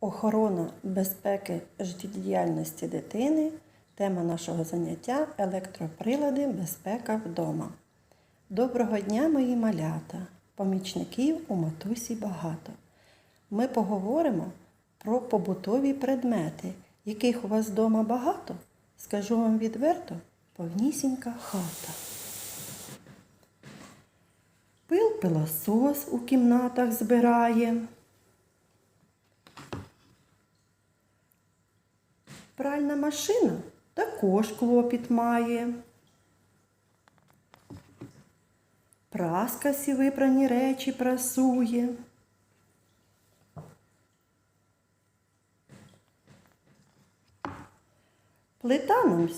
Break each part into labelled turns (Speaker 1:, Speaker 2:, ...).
Speaker 1: Охорона безпеки життєдіяльності дитини. Тема нашого заняття електроприлади безпека вдома. Доброго дня, мої малята! Помічників у матусі багато. Ми поговоримо про побутові предмети, яких у вас вдома багато. Скажу вам відверто, повнісінька хата. Пил пилосос у кімнатах збирає. Пральна машина також клопіт має. Праска всі випрані речі прасує. Плита нам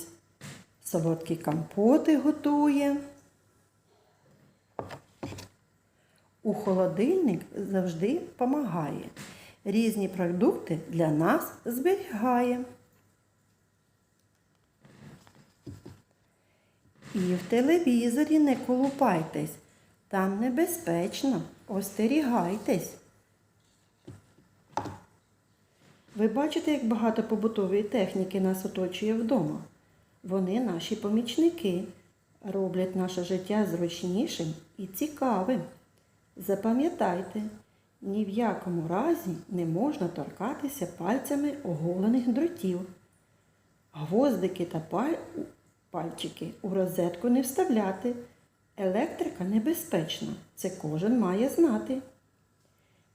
Speaker 1: солодкі компоти готує. У холодильник завжди помагає. Різні продукти для нас зберігає. І в телевізорі не колупайтесь. Там небезпечно. Остерігайтесь. Ви бачите, як багато побутової техніки нас оточує вдома. Вони наші помічники, роблять наше життя зручнішим і цікавим. Запам'ятайте, ні в якому разі не можна торкатися пальцями оголених дротів. Гвоздики та паль... пальчики у розетку не вставляти. Електрика небезпечна, це кожен має знати.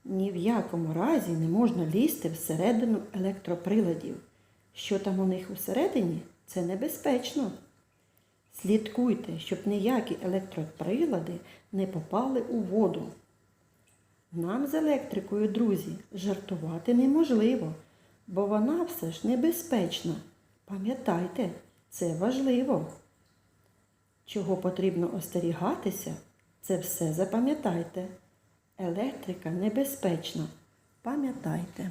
Speaker 1: Ні в якому разі не можна лізти всередину електроприладів. Що там у них усередині, це небезпечно. Слідкуйте, щоб ніякі електроприлади не попали у воду. Нам з електрикою, друзі, жартувати неможливо, бо вона все ж небезпечна. Пам'ятайте, це важливо. Чого потрібно остерігатися, це все запам'ятайте. Електрика небезпечна. Пам'ятайте.